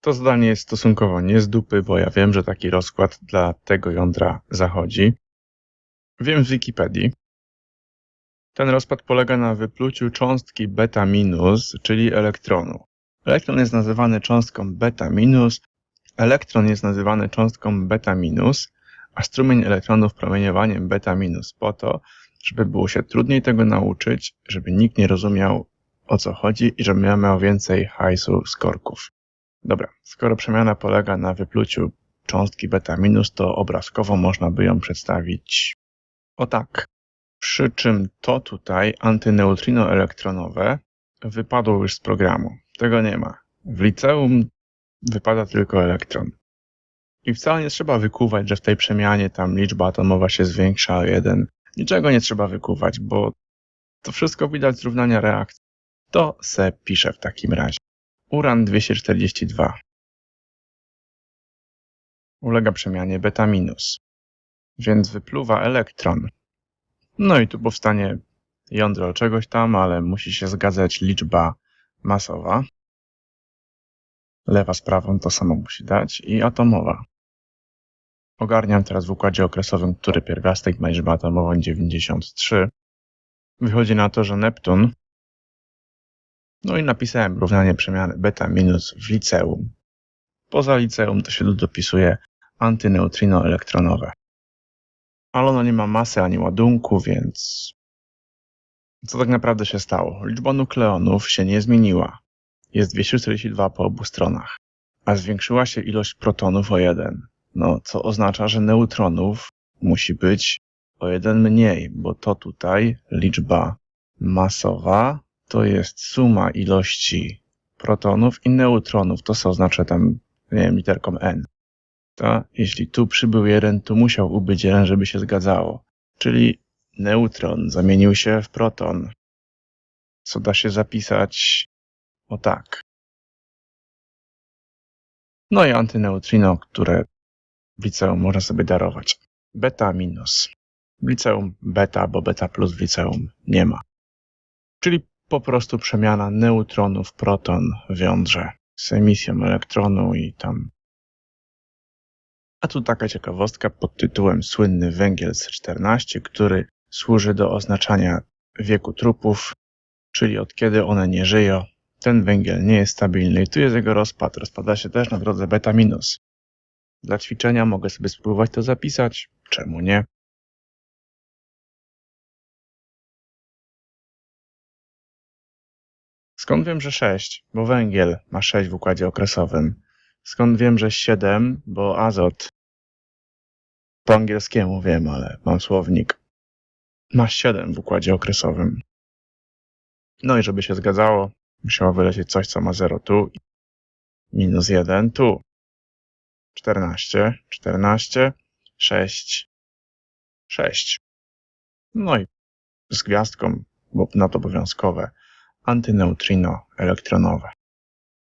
To zdanie jest stosunkowo nie z dupy, bo ja wiem, że taki rozkład dla tego jądra zachodzi. Wiem z Wikipedii. Ten rozpad polega na wypluciu cząstki beta minus, czyli elektronu. Elektron jest nazywany cząstką beta minus, elektron jest nazywany cząstką beta minus, a strumień elektronów promieniowaniem beta minus po to, żeby było się trudniej tego nauczyć, żeby nikt nie rozumiał o co chodzi i żeby miał więcej hajsu z korków. Dobra, skoro przemiana polega na wypluciu cząstki beta minus, to obrazkowo można by ją przedstawić o tak. Przy czym to tutaj antyneutrino elektronowe wypadło już z programu. Tego nie ma. W liceum wypada tylko elektron. I wcale nie trzeba wykuwać, że w tej przemianie tam liczba atomowa się zwiększa o jeden. Niczego nie trzeba wykuwać, bo to wszystko widać z równania reakcji. To se pisze w takim razie. Uran 242 ulega przemianie beta minus, więc wypluwa elektron. No i tu powstanie jądro czegoś tam, ale musi się zgadzać liczba masowa. Lewa z prawą to samo musi dać i atomowa. Ogarniam teraz w układzie okresowym, który pierwiastek ma liczbę atomową 93. Wychodzi na to, że Neptun. No i napisałem równanie przemiany beta minus w liceum. Poza liceum to się dopisuje antyneutrino elektronowe. Ale ono nie ma masy ani ładunku, więc co tak naprawdę się stało? Liczba nukleonów się nie zmieniła. Jest 242 po obu stronach, a zwiększyła się ilość protonów o jeden. No, co oznacza, że neutronów musi być o jeden mniej, bo to tutaj liczba masowa to jest suma ilości protonów i neutronów. To co oznacza tam, nie wiem, literką n. To jeśli tu przybył jeden, tu musiał ubyć jeden, żeby się zgadzało. Czyli neutron zamienił się w proton. Co da się zapisać o tak. No i antyneutrino, które w liceum można sobie darować. Beta minus. W liceum beta, bo beta plus w liceum nie ma. Czyli po prostu przemiana neutronu w proton w jądrze z emisją elektronu i tam. A tu taka ciekawostka pod tytułem Słynny węgiel C14, który służy do oznaczania wieku trupów, czyli od kiedy one nie żyją. Ten węgiel nie jest stabilny i tu jest jego rozpad. Rozpada się też na drodze beta minus. Dla ćwiczenia mogę sobie spróbować to zapisać. Czemu nie? Skąd wiem, że 6? Bo węgiel ma 6 w układzie okresowym. Skąd wiem, że 7? Bo azot. Po angielskiemu wiem, ale mam słownik. Ma 7 w układzie okresowym. No i żeby się zgadzało, musiało wylecieć coś, co ma 0 tu. Minus 1 tu. 14, 14, 6, 6. No i z gwiazdką, bo na to obowiązkowe, antyneutrino elektronowe.